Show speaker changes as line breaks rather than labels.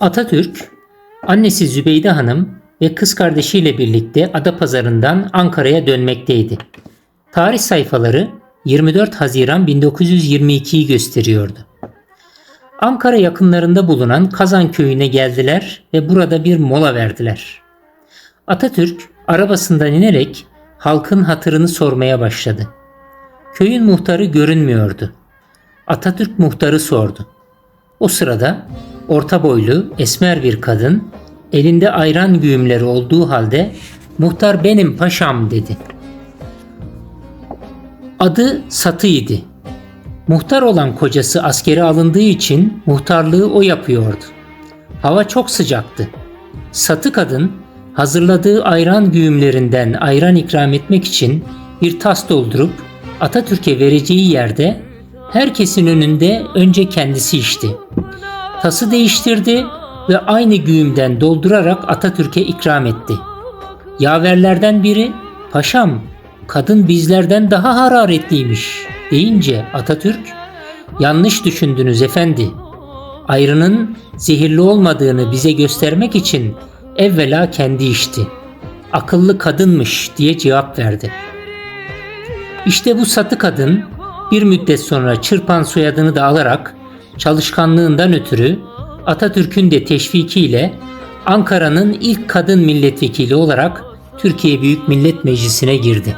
Atatürk, annesi Zübeyde Hanım ve kız kardeşiyle birlikte Adapazarı'ndan Ankara'ya dönmekteydi. Tarih sayfaları 24 Haziran 1922'yi gösteriyordu. Ankara yakınlarında bulunan Kazan köyüne geldiler ve burada bir mola verdiler. Atatürk arabasından inerek halkın hatırını sormaya başladı. Köyün muhtarı görünmüyordu. Atatürk muhtarı sordu. O sırada orta boylu, esmer bir kadın elinde ayran güğümleri olduğu halde muhtar benim paşam dedi. Adı Satı'ydı. Muhtar olan kocası askere alındığı için muhtarlığı o yapıyordu. Hava çok sıcaktı. Satı kadın hazırladığı ayran güğümlerinden ayran ikram etmek için bir tas doldurup Atatürk'e vereceği yerde herkesin önünde önce kendisi içti. Tası değiştirdi ve aynı güğümden doldurarak Atatürk'e ikram etti. Yaverlerden biri, paşam kadın bizlerden daha hararetliymiş deyince Atatürk, yanlış düşündünüz efendi. Ayrının zehirli olmadığını bize göstermek için evvela kendi içti. Akıllı kadınmış diye cevap verdi. İşte bu satı kadın bir müddet sonra Çırpan soyadını da alarak çalışkanlığından ötürü Atatürk'ün de teşvikiyle Ankara'nın ilk kadın milletvekili olarak Türkiye Büyük Millet Meclisi'ne girdi.